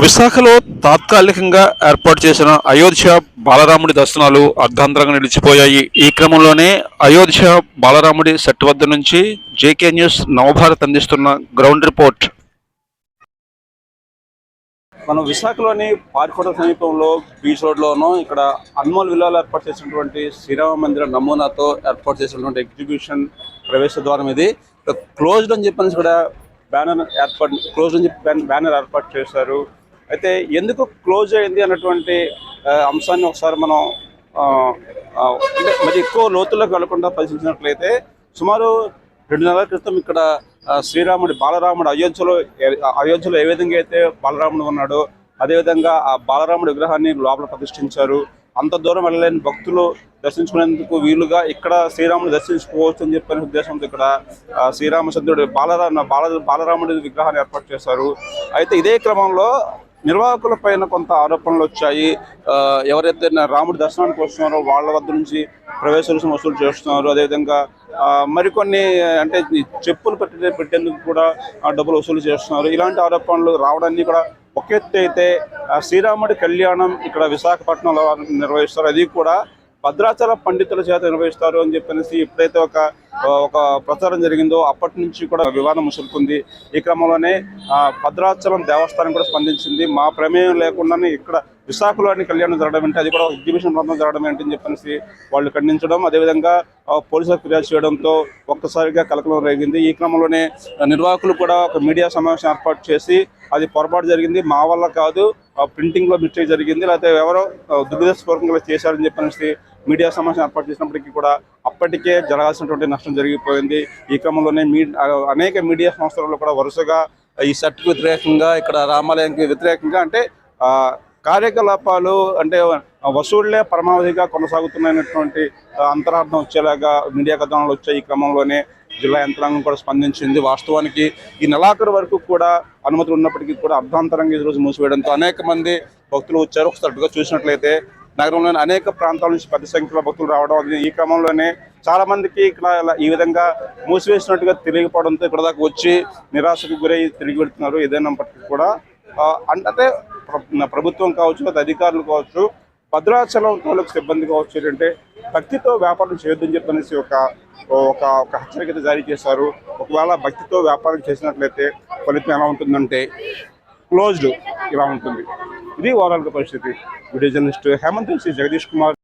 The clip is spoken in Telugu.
విశాఖలో తాత్కాలికంగా ఏర్పాటు చేసిన అయోధ్య బాలరాముడి దర్శనాలు అర్ధాంతరంగా నిలిచిపోయాయి. ఈ క్రమంలోనే అయోధ్య బాలరాముడి సెట్ వద్ద నుంచి జేకే న్యూస్ నవభారత్ అందిస్తున్న గ్రౌండ్ రిపోర్ట్. మనం విశాఖలోని పార్కోట సమీపంలో బీచ్ రోడ్లోనూ ఇక్కడ అన్మోల్ విల్లాలో ఏర్పాటు చేసినటువంటి శ్రీరామ మందిర నమూనాతో ఏర్పాటు చేసినటువంటి ఎగ్జిబిషన్ ప్రవేశ ద్వారం ఇది. క్లోజ్డ్ అని చెప్పని కూడా బ్యానర్ ఏర్పాటు క్లోజ్ అని చెప్పి బ్యానర్ ఏర్పాటు చేశారు. అయితే ఎందుకు క్లోజ్ అయింది అన్నటువంటి అంశాన్ని ఒకసారి మనం అంటే మరి ఎక్కువ లోతుల్లోకి వెళ్ళకుండా పరిశీలించినట్లయితే సుమారు రెండు నెలల క్రితం ఇక్కడ శ్రీరాముడి బాలరాముడు అయోధ్యలో అయోధ్యలో ఏ విధంగా అయితే బాలరాముడు ఉన్నాడో అదేవిధంగా ఆ బాలరాముడి విగ్రహాన్ని లోపల ప్రతిష్ఠించారు. అంత దూరం వెళ్ళలేని భక్తులు దర్శించుకునేందుకు వీలుగా ఇక్కడ శ్రీరాముడు దర్శించుకోవచ్చు అని చెప్పిన ఉద్దేశంతో ఇక్కడ ఆ, శ్రీరామచంద్రుడి బాలరా బాల బాలరాముడి విగ్రహాన్ని ఏర్పాటు చేశారు. అయితే ఇదే క్రమంలో నిర్వాహకుల పైన కొంత ఆరోపణలు వచ్చాయి. ఎవరైతే రాముడి దర్శనానికి వస్తున్నారో వాళ్ళ వద్ద నుంచి ప్రవేశ రుసుము వసూలు చేస్తున్నారు. అదేవిధంగా మరికొన్ని అంటే చెప్పులు పెట్టే పెట్టేందుకు కూడా డబ్బులు వసూలు చేస్తున్నారు. ఇలాంటి ఆరోపణలు రావడాన్ని కూడా ఒక ఎత్తు అయితే శ్రీరాముడి కళ్యాణం ఇక్కడ విశాఖపట్నంలో నిర్వహిస్తారు. అది కూడా భద్రాచల పండితుల చేత నిర్వహిస్తారు అని చెప్పనేసి ఎప్పుడైతే ఒక ఒక ప్రచారం జరిగిందో అప్పటి నుంచి కూడా వివాదం ముసులుకుంది ఈ క్రమంలోనే భద్రాచలం దేవస్థానం కూడా స్పందించింది. మా ప్రమేయం లేకుండానే ఇక్కడ విశాఖలోని కళ్యాణం జరగడం ఏంటి అది కూడా ఒక ఎగ్జిబిషన్ ప్రాంతం జరగడం ఏంటి అని చెప్పేసి వాళ్ళు ఖండించడం. అదేవిధంగా పోలీసులకు ఫిర్యాదు చేయడంతో ఒక్కసారిగా కలకలం రేగింది. ఈ క్రమంలోనే నిర్వాహకులు కూడా ఒక మీడియా సమావేశం ఏర్పాటు చేసి అది పొరపాటు జరిగింది. మా వల్ల కాదు ప్రింటింగ్లో మిస్టేక్ జరిగింది. లేకపోతే ఎవరో ఆ, దురుద్దేశపూర్వకంగా చేశారని చెప్పేసి మీడియా సమావేశం ఏర్పాటు చేసినప్పటికీ కూడా అప్పటికే జరగాల్సినటువంటి నష్టం జరిగిపోయింది. ఈ క్రమంలోనే మీ అనేక మీడియా సంస్థలలో కూడా వరుసగా ఈ సెట్కు వ్యతిరేకంగా ఇక్కడ రామాలయానికి వ్యతిరేకంగా అంటే కార్యకలాపాలు అంటే వసూళ్ళే పరమావధిగా కొనసాగుతున్నటువంటి అంతరార్థం వచ్చేలాగా మీడియా కథనాలు వచ్చాయి ఈ క్రమంలోనే జిల్లా యంత్రాంగం కూడా స్పందించింది. వాస్తవానికి ఈ నెలాఖరు వరకు కూడా అనుమతులు ఉన్నప్పటికీ కూడా అర్ధాంతరంగా ఈ రోజు మూసివేయడంతో అనేక మంది భక్తులు వచ్చారు. ఒకసారిగా చూసినట్లయితే నగరంలోని అనేక ప్రాంతాల నుంచి పెద్ద సంఖ్యలో భక్తులు రావడం ఈ క్రమంలోనే చాలా మందికి ఇక్కడ ఈ విధంగా మూసివేసినట్టుగా తెలియకపోవడంతో ఇక్కడ దాకా వచ్చి నిరాశకు గురై తిరిగి వెళ్తున్నారు. ఏదైనప్పటికీ కూడా అంటే ప్రభుత్వం కావచ్చు లేదా అధికారులు కావచ్చు భద్రాచలం తాలూకు సిబ్బంది కావచ్చు ఏంటంటే భక్తితో వ్యాపారం చేయొద్దని చెప్పనేసి ఒక ఒక ఒక హెచ్చరిక జారీ చేశారు. ఒకవేళ భక్తితో వ్యాపారం చేసినట్లయితే ఫలితం ఎలా ఉంటుందంటే క్లోజ్డ్ ఇలా ఉంటుంది. ఇది ఓవరాల్ పరిస్థితి. Video journalist Hemanth Sri Jagadish Kumar.